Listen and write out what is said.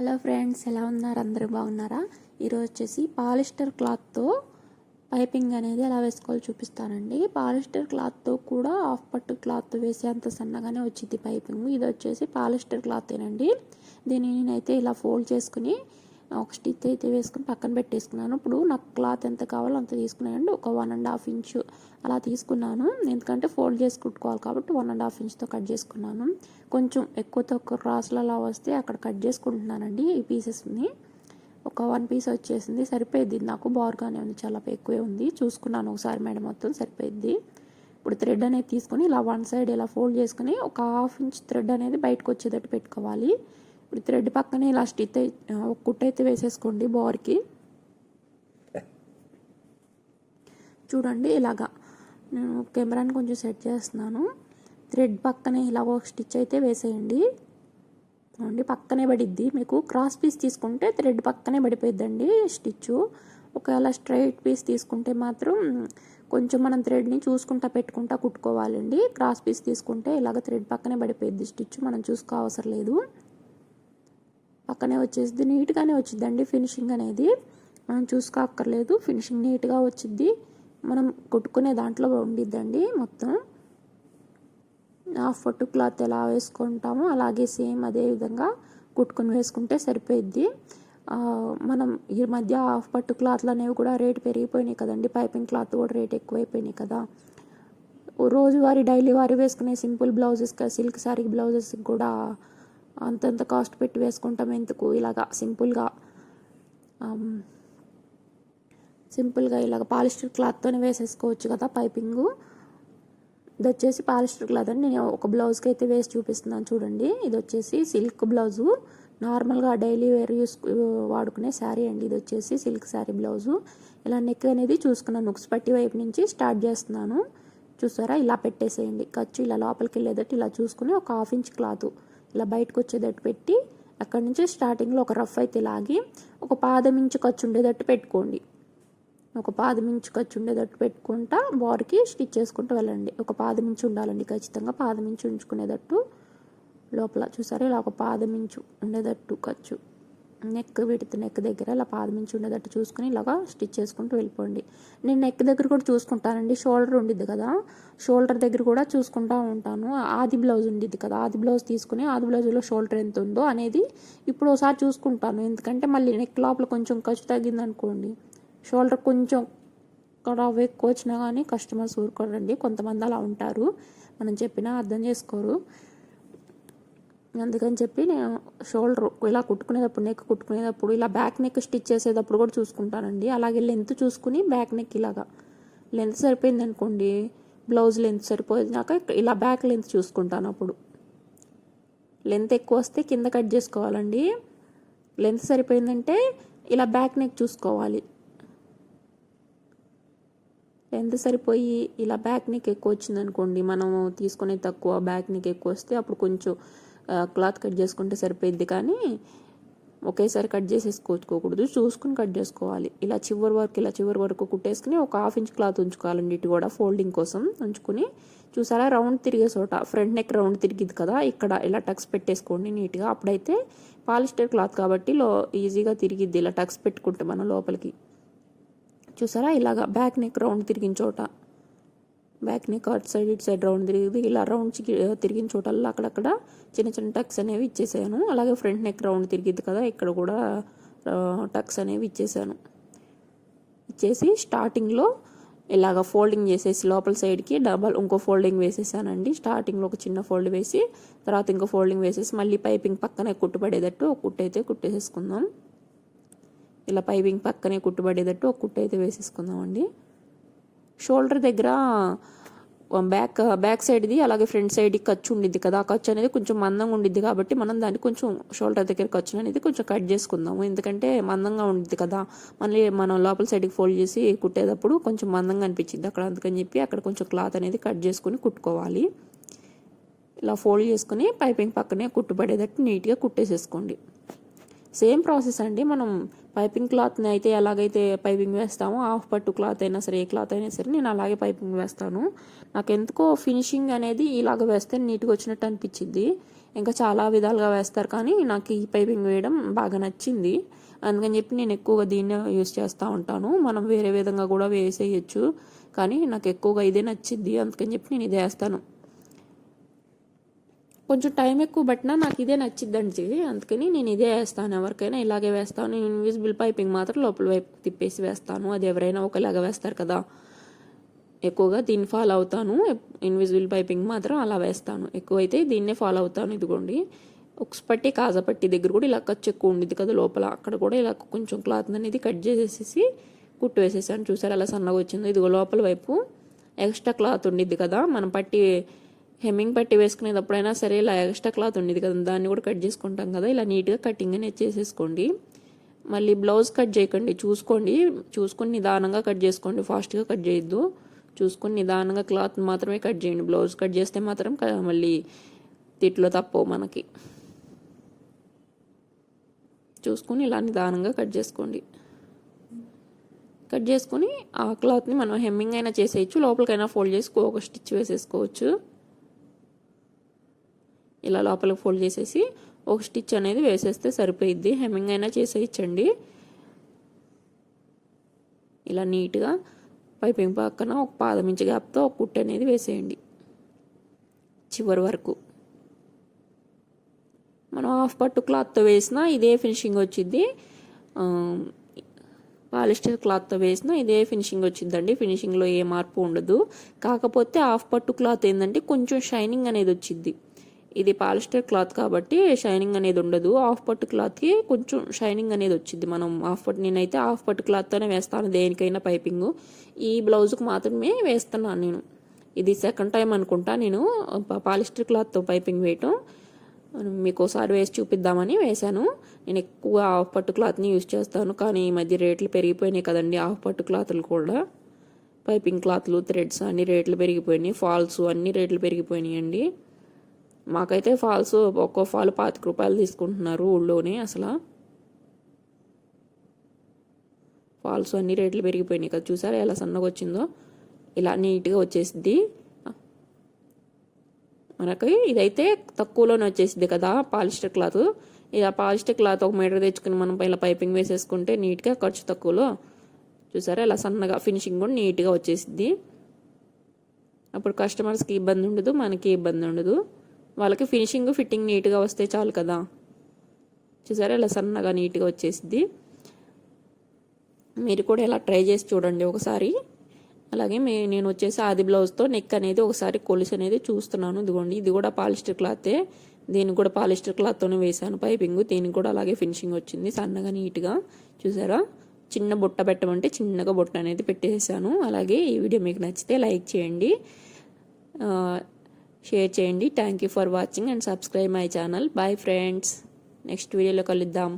Hello friends ఎలా ఉన్నారు? అందరూ బాగున్నారా? ఈరోజు వచ్చేసి పాలిస్టర్ క్లాత్తో పైపింగ్ అనేది ఎలా వేసుకోవాలో చూపిస్తానండి. పాలిస్టర్ క్లాత్తో కూడా హాఫ్ పట్టు క్లాత్ వేసి అంత సన్నగానే వచ్చింది పైపింగ్. ఇది వచ్చేసి పాలిస్టర్ క్లాతేనండి. దీన్ని నేనైతే ఇలా ఫోల్డ్ చేసుకుని ఒక స్టిచ్ అయితే వేసుకుని పక్కన పెట్టేసుకున్నాను. ఇప్పుడు నాకు క్లాత్ ఎంత కావాలో అంత తీసుకున్నానండి ఒక వన్ అండ్ హాఫ్ ఇంచు అలా తీసుకున్నాను. ఎందుకంటే ఫోల్డ్ చేసి కుట్టుకోవాలి కాబట్టి వన్ అండ్ హాఫ్ ఇంచ్తో కట్ చేసుకున్నాను. కొంచెం ఎక్కువ తక్కువ క్రాస్లు అలా వస్తే అక్కడ కట్ చేసుకుంటున్నానండి ఈ పీసెస్ని ఒక వన్ పీస్ వచ్చేసింది. సరిపోయింది నాకు బార్గానే ఉంది. చాలా ఎక్కువే ఉంది. చూసుకున్నాను ఒకసారి మేడం మొత్తం సరిపోయింది ఇప్పుడు థ్రెడ్ అనేది తీసుకొని ఇలా వన్ సైడ్ ఇలా ఫోల్డ్ చేసుకుని ఒక హాఫ్ ఇంచ్ థ్రెడ్ అనేది బయటకు వచ్చేటట్టు పెట్టుకోవాలి. ఇప్పుడు థ్రెడ్ పక్కనే ఇలా స్టిచ్ ఒక కుట్ట అయితే వేసేసుకోండి బోర్కి. చూడండి ఇలాగా. నేను కెమెరాని కొంచెం సెట్ చేస్తున్నాను. థ్రెడ్ పక్కనే ఇలా ఒక స్టిచ్ అయితే వేసేయండి. చూడండి పక్కనే పడిద్ది. మీకు క్రాస్ పీస్ తీసుకుంటే థ్రెడ్ పక్కనే పడిపోయిద్దండి స్టిచ్ ఒకవేళ స్ట్రైట్ పీస్ తీసుకుంటే మాత్రం కొంచెం మనం థ్రెడ్ని చూసుకుంటా పెట్టుకుంటా కుట్టుకోవాలండి. క్రాస్ పీస్ తీసుకుంటే ఇలాగ థ్రెడ్ పక్కనే పడిపోయిద్ది స్టిచ్ మనం చూసుకో అవసరం లేదు. పక్కనే వచ్చేసింది నీట్గానే వచ్చిందండి ఫినిషింగ్ అనేది. మనం చూసుకోక్కర్లేదు ఫినిషింగ్ నీట్గా వచ్చింది మనం కొట్టుకునే దాంట్లో ఉండిద్దండి మొత్తం. హాఫ్ పట్టు క్లాత్ ఎలా వేసుకుంటామో అలాగే సేమ్ అదే విధంగా కుట్టుకుని వేసుకుంటే సరిపోయిద్ది. మనం ఈ మధ్య హాఫ్ పట్టు క్లాత్లు అనేవి కూడా రేటు పెరిగిపోయినాయి కదండి. పైపింగ్ క్లాత్ కూడా రేట్ ఎక్కువైపోయినాయి కదా. రోజువారీ డైలీ వారి వేసుకునే simple blouses silk sari blouses కూడా అంతంత కాస్ట్ పెట్టి వేసుకుంటాం ఎందుకు? ఇలాగా సింపుల్గా సింపుల్గా ఇలాగ పాలిస్టర్ క్లాత్తోనే వేసేసుకోవచ్చు కదా పైపింగు. ఇది వచ్చేసి పాలిస్టర్ క్లాత్ అని నేను ఒక బ్లౌజ్కి అయితే వేసి చూపిస్తున్నాను చూడండి. ఇది వచ్చేసి సిల్క్ బ్లౌజు. నార్మల్గా డైలీ వేర్ యూస్ వాడుకునే శారీ అండి. ఇది వచ్చేసి సిల్క్ శారీ బ్లౌజు. ఇలా నెక్ అనేది చూసుకున్నాను. నుక్స్ పట్టి వైపు నుంచి స్టార్ట్ చేస్తున్నాను. చూసారా? ఇలా పెట్టేసేయండి. ఖర్చు ఇలా లోపలికి వెళ్ళేటట్టు ఇలా చూసుకుని ఒక హాఫ్ ఇంచ్ క్లాత్. ఇలా బయటకు వచ్చేటట్టు పెట్టి అక్కడి నుంచి స్టార్టింగ్లో ఒక రఫ్ అయితే లాగి ఒక పాదం ఇంచు ఖర్చు ఉండేటట్టు పెట్టుకోండి. ఒక పాదం ఇంచు ఖర్చు ఉండేటట్టు పెట్టుకుంటా బాడీకి స్టిచ్ చేసుకుంటూ వెళ్ళండి. ఒక పాదం ఇంచు ఉండాలండి ఖచ్చితంగా. పాదం ఇంచు ఉంచుకునేటట్టు లోపల చూసారా? ఇలా ఒక పాదం ఇంచు ఉండేటట్టు ఖర్చు. నెక్ విడితే నెక్ దగ్గర ఇలా పాదం నుంచి ఉండేటట్టు చూసుకుని ఇలాగా స్టిచ్ చేసుకుంటూ వెళ్ళిపోండి. నేను నెక్ దగ్గర కూడా చూసుకుంటానండి. షోల్డర్ ఉండిద్ది కదా. షోల్డర్ దగ్గర కూడా చూసుకుంటూ ఉంటాను. ఆది బ్లౌజ్ ఉండిద్ది కదా. ఆది బ్లౌజ్ తీసుకుని ఆది బ్లౌజ్లో షోల్డర్ ఎంత ఉందో అనేది ఇప్పుడు ఒకసారి చూసుకుంటాను. ఎందుకంటే మళ్ళీ నెక్ లోపల కొంచెం ఖర్చు తగ్గింది అనుకోండి షోల్డర్ కొంచెం రవ్వ ఎక్కువ వచ్చినా కానీ కస్టమర్స్ ఊరుకోరండి. కొంతమంది అలా ఉంటారు. మనం చెప్పినా అర్థం చేసుకోరు. అందుకని చెప్పి నేను షోల్డర్ ఇలా కుట్టుకునేటప్పుడు నెక్ కుట్టుకునేటప్పుడు ఇలా బ్యాక్ నెక్ స్టిచ్ చేసేటప్పుడు కూడా చూసుకుంటానండి. అలాగే లెంత్ చూసుకుని బ్యాక్ నెక్ ఇలాగా. లెంత్ సరిపోయింది అనుకోండి బ్లౌజ్ లెంత్ సరిపోయినాక ఇలా బ్యాక్ లెంత్ చూసుకుంటాను అప్పుడు. లెంత్ ఎక్కువ వస్తే కింద కట్ చేసుకోవాలండి. లెంత్ సరిపోయిందంటే ఇలా బ్యాక్ నెక్ చూసుకోవాలి. లెంత్ సరిపోయి ఇలా బ్యాక్ నెక్ ఎక్కువ వచ్చిందనుకోండి మనం తీసుకునే తక్కువ బ్యాక్ నెక్ ఎక్కువ వస్తే అప్పుడు కొంచెం క్లాత్ కట్ చేసుకుంటే సరిపోయిద్ది కానీ ఒకేసారి కట్ చేసేసుకోవచ్చుకోకూడదు. చూసుకుని కట్ చేసుకోవాలి. ఇలా చివరి వరకు ఇలా చివరి వరకు కుట్టేసుకుని ఒక హాఫ్ ఇంచ్ క్లాత్ ఉంచుకోవాలండి ఇటు కూడా ఫోల్డింగ్ కోసం ఉంచుకుని చూసారా? రౌండ్ తిరిగే చోట ఫ్రంట్ నెక్ రౌండ్ తిరిగిద్ది కదా? ఇక్కడ ఇలా టక్స్ పెట్టేసుకోండి నీట్గా. అప్పుడైతే పాలిస్టర్ క్లాత్ కాబట్టి లో ఈజీగా తిరిగిద్ది ఇలా టక్స్ పెట్టుకుంటే మనం లోపలికి. చూసారా? ఇలాగా బ్యాక్ నెక్ రౌండ్ తిరిగిన చోట. బ్యాక్ నెక్ అటు సైడ్ ఇటు సైడ్ రౌండ్ తిరిగి ఇలా రౌండ్ తిరిగిన చోటల్లో అక్కడక్కడ చిన్న చిన్న టక్స్ అనేవి ఇచ్చేసాను. అలాగే ఫ్రంట్ నెక్ రౌండ్ తిరిగిద్ది కదా ఇక్కడ కూడా టక్స్ అనేవి ఇచ్చేసాను. ఇచ్చేసి స్టార్టింగ్లో ఇలాగ ఫోల్డింగ్ చేసేసి లోపల సైడ్కి డబల్ ఇంకో ఫోల్డింగ్ వేసేసానండి. స్టార్టింగ్లో ఒక చిన్న ఫోల్డ్ వేసి తర్వాత ఇంకో ఫోల్డింగ్ వేసేసి మళ్ళీ పైపింగ్ పక్కనే కుట్టుపడేటట్టు ఒక కుట్టు అయితే కుట్టేసేసుకుందాం. ఇలా పైపింగ్ పక్కనే కుట్టుబడేటట్టు ఒక కుట్టు అయితే వేసేసుకుందామండి. షోల్డర్ దగ్గర బ్యాక్ బ్యాక్ సైడ్ది అలాగే ఫ్రంట్ సైడ్కి ఖర్చు ఉండిద్ది కదా. ఆ ఖర్చు అనేది కొంచెం మందంగా ఉండిద్ది కాబట్టి మనం దాన్ని కొంచెం షోల్డర్ దగ్గర ఖర్చు అనేది కొంచెం కట్ చేసుకుందాము. ఎందుకంటే మందంగా ఉండిద్ది కదా. మళ్ళీ మనం లోపల సైడ్కి ఫోల్డ్ చేసి కుట్టేటప్పుడు కొంచెం మందంగా అనిపించింది అక్కడ. అందుకని చెప్పి అక్కడ కొంచెం క్లాత్ అనేది కట్ చేసుకుని కుట్టుకోవాలి. ఇలా ఫోల్డ్ చేసుకుని పైపింగ్ పక్కనే కుట్టుబడేటట్టు నీట్గా కుట్టేసేసుకోండి. సేమ్ ప్రాసెస్ అండి. మనం పైపింగ్ క్లాత్ని అయితే ఎలాగైతే పైపింగ్ వేస్తామో హాఫ్ పట్టు క్లాత్ అయినా సరే ఏ క్లాత్ అయినా సరే నేను అలాగే పైపింగ్ వేస్తాను. నాకు ఎందుకో ఫినిషింగ్ అనేది ఇలాగ వేస్తే నీట్గా వచ్చినట్టు అనిపించింది. ఇంకా చాలా విధాలుగా వేస్తారు కానీ నాకు ఈ పైపింగ్ వేయడం బాగా నచ్చింది. అందుకని చెప్పి నేను ఎక్కువగా దీన్నే యూస్ చేస్తూ ఉంటాను. మనం వేరే విధంగా కూడా వేసేయచ్చు. కానీ నాకు ఎక్కువగా ఇదే నచ్చింది. అందుకని చెప్పి నేను ఇదే వేస్తాను. కొంచెం టైం ఎక్కువ పట్టినా నాకు ఇదే నచ్చిద్దండి. అందుకని నేను ఇదే వేస్తాను. ఎవరికైనా ఇలాగే వేస్తాను. నేను ఇన్విజిబుల్ పైపింగ్ మాత్రం లోపల వైపు తిప్పేసి వేస్తాను. అది ఎవరైనా ఒకలాగా వేస్తారు కదా. ఎక్కువగా దీన్ని ఫాలో అవుతాను. ఇన్విజిబుల్ పైపింగ్ మాత్రం అలా వేస్తాను. ఎక్కువైతే దీన్నే ఫాలో అవుతాను. ఇదిగోండి. ఉక్స్పట్టి కాజపట్టి దగ్గర కూడా ఇలా ఖర్చు ఎక్కువ ఉండేది కదా లోపల. అక్కడ కూడా ఇలా కొంచెం క్లాత్ అనేది కట్ చేసేసి కుట్టు వేసేసాను. చూసారు అలా సన్నగా వచ్చిందో? ఇదిగో లోపల వైపు ఎక్స్ట్రా క్లాత్ ఉండిద్ది కదా. మనం పట్టి హెమ్మింగ్ పట్టి వేసుకునేటప్పుడైనా సరే ఇలా ఎక్స్ట్రా క్లాత్ ఉండేది కదా దాన్ని కూడా కట్ చేసుకుంటాం కదా ఇలా నీట్గా కటింగ్ అనేది చేసేసుకోండి. మళ్ళీ బ్లౌజ్ కట్ చేయకండి చూసుకోండి చూసుకొని నిదానంగా కట్ చేసుకోండి ఫాస్ట్గా కట్ చేయొద్దు. చూసుకొని నిదానంగా క్లాత్ మాత్రమే కట్ చేయండి బ్లౌజ్ కట్ చేస్తే మాత్రం మళ్ళీ తిట్లో తప్పవు మనకి. చూసుకొని ఇలా నిదానంగా కట్ చేసుకోండి. కట్ చేసుకొని ఆ క్లాత్ని మనం హెమ్మింగ్ అయినా చేసేయచ్చు లోపలికైనా ఫోల్డ్ చేసుకో ఒక స్టిచ్ వేసేసుకోవచ్చు. ఇలా లోపలికి ఫోల్డ్ చేసేసి ఒక స్టిచ్ అనేది వేసేస్తే సరిపోయిద్ది. హెమ్మింగ్ అయినా చేసేయచ్చండి. ఇలా నీట్గా పైపింగ్ పక్కన ఒక పాదం ఇంచు గ్యాప్తో ఒక కుట్టు అనేది వేసేయండి. చివరి వరకు. మనం హాఫ్ పట్టు క్లాత్తో వేసినా ఇదే ఫినిషింగ్ వచ్చింది పాలిస్టర్ క్లాత్తో వేసినా ఇదే ఫినిషింగ్ వచ్చిందండి ఫినిషింగ్లో ఏ మార్పు ఉండదు. కాకపోతే హాఫ్ పట్టు క్లాత్ ఏంటంటే కొంచెం షైనింగ్ అనేది వచ్చింది ఇది పాలిస్టర్ క్లాత్ కాబట్టి షైనింగ్ అనేది ఉండదు. హాఫ్ పట్టు క్లాత్కి కొంచెం షైనింగ్ అనేది వచ్చింది. మనం హాఫ్ పట్టు నేనైతే హాఫ్ పట్టు క్లాత్తోనే వేస్తాను దేనికైనా పైపింగ్. ఈ బ్లౌజ్కి మాత్రమే వేస్తున్నాను నేను. ఇది సెకండ్ టైం అనుకుంటా నేను పాలిస్టర్ క్లాత్తో పైపింగ్ వేయటం. మీకు ఒకసారి వేసి చూపిద్దామని వేశాను. నేను ఎక్కువ హాఫ్ పట్టు క్లాత్ని యూజ్ చేస్తాను. కానీ ఈ మధ్య రేట్లు పెరిగిపోయినాయి కదండి హాఫ్ పట్టు క్లాత్లు కూడా. పైపింగ్ క్లాత్లు థ్రెడ్స్ అన్ని రేట్లు పెరిగిపోయినాయి. ఫాల్స్ అన్ని రేట్లు పెరిగిపోయినాయి అండి మాకైతే ఫాల్స్ ఒక్కో ఫాల్ పాతిక రూపాయలు తీసుకుంటున్నారు ఊళ్ళోనే అసలు. ఫాల్స్ అన్ని రేట్లు పెరిగిపోయినాయి కదా చూసారా ఎలా సన్నగా వచ్చిందో? ఇలా నీట్గా వచ్చేసింది మనకి ఇదైతే తక్కువలోనే వచ్చేసింది కదా పాలిస్టర్ క్లాత్. ఇలా పాలిస్టర్ క్లాత్ ఒక మీటర్ తెచ్చుకుని మనం ఇలా పైపింగ్ వేసేసుకుంటే నీట్గా ఖర్చు తక్కువలో. చూసారా ఇలా సన్నగా ఫినిషింగ్ కూడా నీట్గా వచ్చేసింది అప్పుడు కస్టమర్స్కి ఇబ్బంది ఉండదు మనకి ఇబ్బంది ఉండదు. వాళ్ళకి ఫినిషింగ్ ఫిట్టింగ్ నీట్గా వస్తే చాలు కదా. చూసారా ఇలా సన్నగా నీట్గా వచ్చేసింది మీరు కూడా ఇలా ట్రై చేసి చూడండి ఒకసారి. అలాగే మే నేను వచ్చేసి ఆది బ్లౌజ్తో నెక్ అనేది ఒకసారి కొలుసు అనేది చూస్తున్నాను. ఇదిగోండి ఇది కూడా పాలిస్టర్ క్లాతే దీనికి కూడా పాలిస్టర్ క్లాత్తోనే వేసాను పైపింగ్ దీనికి కూడా అలాగే ఫినిషింగ్ వచ్చింది సన్నగా నీట్గా చూసారా? చిన్న బుట్ట పెట్టమంటే చిన్నగా బుట్ట అనేది పెట్టేసాను. అలాగే ఈ వీడియో మీకు నచ్చితే లైక్ చేయండి. షేర్ చేయండి. Thank you for watching and subscribe my channel bye friends next వీడియోలో కలుద్దాం.